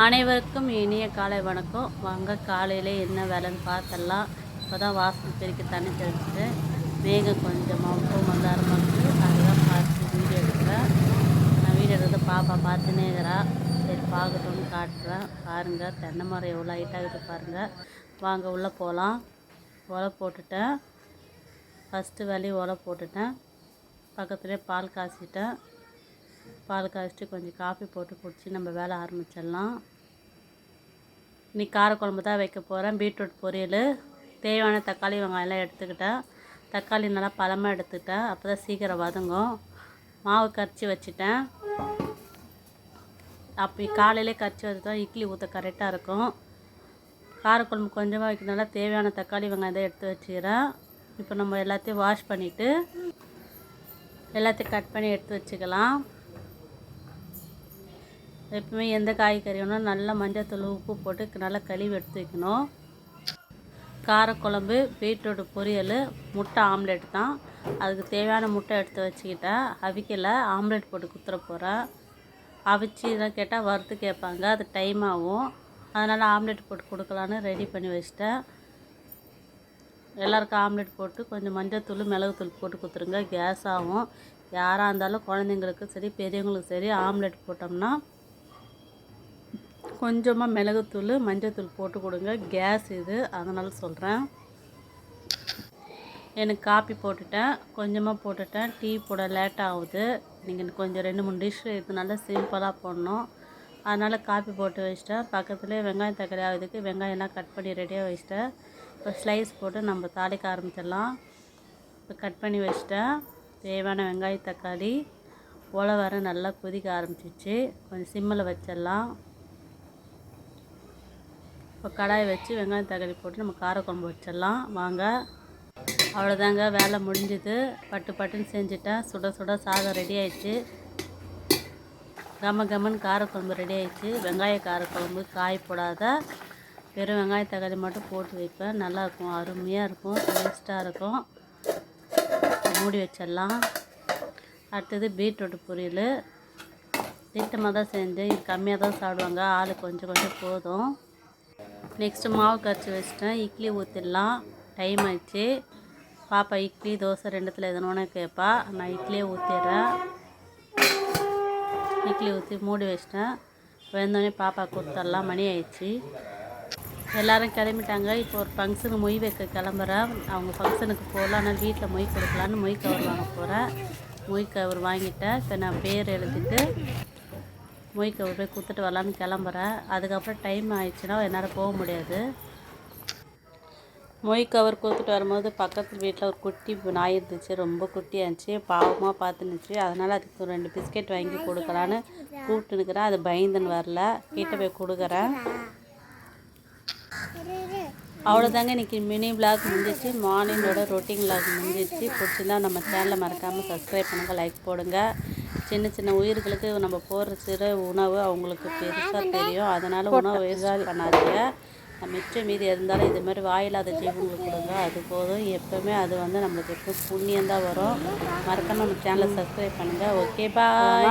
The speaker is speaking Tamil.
அனைவருக்கும் இனிய காலை வணக்கம். வாங்க காலையில் என்ன வேலைன்னு பார்த்தலாம். இப்போ தான் வாசல் பெருக்கி தண்ணி தெளிச்சுட்டு மேகம் கொஞ்சம் மவுக்கம் மந்தாரமாக இருக்குது அதெல்லாம் பார்த்து வீடியோ எடுக்கிறேன். நான் வீடியோ எடுக்கிறது பாப்பா பார்த்துனே இருக்கிறா. சரி பார்க்கட்டும்னு காட்டுறேன். பாருங்கள் தென்னை மரம் எவ்வளோ ஹைட்டாக இருக்குது பாருங்கள் வாங்க உள்ளே போகலாம் உலை போட்டுட்டேன். ஃபஸ்ட்டு வேலையும் உலை போட்டுட்டேன். பக்கத்துலேயே பால் காய்ச்சிட்டேன். பால் காய்ச்சிட்டு கொஞ்சம் காஃபி போட்டு குடிச்சு நம்ம வேலை ஆரம்பிச்சிடலாம். இன்றைக்கி காரக்குழம்பு தான் வைக்க போகிறேன் பீட்ரூட் பொரியல் தேவையான தக்காளி வெங்காயம்லாம் எடுத்துக்கிட்டேன் தக்காளி நல்லா பழமாக எடுத்துக்கிட்டேன் அப்போ தான் சீக்கிரம் வதங்கும். மாவு கரைச்சி வச்சுட்டேன். அப்படி காலையிலே கரைச்சி வச்சுட்டா இட்லி ஊற்ற கரெக்டாக இருக்கும். காரக்குழம்பு கொஞ்சமாக வைக்கிறதுனால தேவையான தக்காளி வெங்காயம் தான் எடுத்து வச்சுக்கிறேன். இப்போ நம்ம எல்லாத்தையும் வாஷ் பண்ணிவிட்டு எல்லாத்தையும் கட் பண்ணி எடுத்து வச்சுக்கலாம். எப்பவுமே எந்த காய்கறி வேணும் நல்லா மஞ்சத்தூள் உப்பு போட்டு நல்லா கழுவி எடுத்து வைக்கணும். காரக்குழம்பு பீட்ரூட் பொரியல் முட்டை ஆம்லெட் தான். அதுக்கு தேவையான முட்டை எடுத்து வச்சுக்கிட்டேன் அவிக்கல ஆம்லெட் போட்டு குத்துற போகிறேன் அவிச்சு இதெல்லாம் கேட்டால் வறுத்து கேட்பாங்க அது டைம் ஆகும். அதனால் ஆம்லெட் போட்டு கொடுக்கலான்னு ரெடி பண்ணி வச்சிட்டேன். எல்லாருக்கும் ஆம்லெட் போட்டு கொஞ்சம் மஞ்சத்தூள் மிளகுத்தூள் போட்டு கொடுத்துருங்க கேஸ் ஆகும். யாராக இருந்தாலும் குழந்தைங்களுக்கும் சரி பெரியவங்களுக்கும் சரி ஆம்லெட் போட்டோம்னா கொஞ்சமாக மிளகுத்தூள் மஞ்சத்தூள் போட்டு கொடுங்க. கேஸ் இது. அதனால் சொல்கிறேன் எனக்கு காப்பி போட்டுட்டேன். கொஞ்சமாக போட்டுட்டேன். டீ போட லேட் ஆகுது. நீங்கள் கொஞ்சம் ரெண்டு மூணு டிஷ் இதனால சிம்பிளாக போடணும். அதனால் காப்பி போட்டு வச்சிட்டேன். பக்கத்துலேயே வெங்காயம் தக்காளி ஆகுதுக்கு வெங்காயம்லாம் கட் பண்ணி ரெடியாக வச்சிட்டேன். இப்போ ஸ்லைஸ் போட்டு நம்ம தாளிக்க ஆரம்பிச்சிடலாம். இப்போ கட் பண்ணி வச்சிட்டேன். தேவையான வெங்காய தக்காளி உழவரை வர நல்லா கொதிக்க ஆரம்பிச்சிச்சு கொஞ்சம் சிம்மில் வச்சிடலாம். இப்போ கடாயை வச்சு வெங்காயம் தக்காளி போட்டு நம்ம காரக்குழம்பு வச்சிடலாம். வாங்க. அவ்வளோதாங்க. வேலை முடிஞ்சுது. பட்டு பட்டுன்னு செஞ்சுட்டேன் சுட சுட சாதம் ரெடி ஆயிடுச்சு. கம கமன் காரக்குழம்பு ரெடி ஆயிடுச்சு. வெங்காய காரக்குழம்பு காய் போடாத. வெறும் வெங்காய தக்காளி மட்டும் போட்டு வைப்பேன். நல்லாயிருக்கும் அருமையாக இருக்கும். டேஸ்ட்டாக இருக்கும். மூடி வச்சிடலாம். அடுத்தது பீட்ரூட் பொரியல். திட்டமாக தான் செஞ்சேன். இது கம்மியாக தான் சாப்பிடுவாங்க. ஆள் கொஞ்சம் கொஞ்சம் போதும். நெக்ஸ்ட்டு மாவு கரைச்சி வச்சிட்டேன். இட்லி ஊற்றிடலாம் டைம் ஆயிடுச்சு. பாப்பா இட்லி தோசை ரெண்டுத்தில் எதனா கேட்பா நான் இட்லியே ஊற்றிடுறேன் இட்லி ஊற்றி மூடி வச்சிட்டேன். வெந்தோடனே பாப்பா கொடுத்துடலாம். மணி ஆயிடுச்சு. எல்லோரும் கிளம்பிட்டாங்க. இப்போ ஒரு ஃபங்க்ஷனுக்கு மொய் வைக்க கிளம்புறேன். அவங்க ஃபங்க்ஷனுக்கு போகலாம். ஆனால் வீட்டில் மொய் கொடுக்கலான்னு மொய் கவர் வாங்க போகிறேன் மொய் கவர் வாங்கிட்டேன். இப்போ நான் பேர் எழுதிட்டு மொய் கவர் போய் கொடுத்துட்டு வரலான்னு கிளம்புறேன். அதுக்கப்புறம் டைம் ஆயிடுச்சுன்னா என்னால் போக முடியாது. மொய் கவர் கொடுத்துட்டு வரும்போது பக்கத்து வீட்டில் ஒரு குட்டி நாய் இருந்துச்சு. ரொம்ப குட்டியாக இருந்துச்சு. பாவமாக பார்த்துருந்துச்சு அதனால் அதுக்கு ரெண்டு பிஸ்கெட் வாங்கி கொடுக்கலான்னு கூப்பிட்டுனுக்கிறேன் அது பயந்துன்னு வரல. கிட்ட போய் கொடுக்குறேன். அவ்வளோதாங்க இன்றைக்கி மினி விளாக் முடிஞ்சிச்சு. மார்னிங்கோட ரொட்டீன் விளாக் முடிஞ்சிச்சு. பிடிச்சிருந்தா நம்ம சேனலை மறக்காமல் சப்ஸ்கிரைப் பண்ணுங்கள் லைக் போடுங்கள் சின்ன சின்ன உயிர்களுக்கு நம்ம போடுற சிறு உணவு அவங்களுக்கு பெருசாக தெரியும். அதனால் உணவு வேஸ்ட் பண்ணாதீங்க. மிச்சம் மீதி இருந்தாலும் இது மாதிரி வாயில்லாத ஜீவங்களுக்கு கொடுங்க. அது போதும். எப்போவுமே அது வந்து நம்மளுக்கு எப்போ புண்ணியம் தான் வரும். மறக்காம நம்ம சேனலை சப்ஸ்கிரைப் பண்ணுங்கள் ஓகே பாய்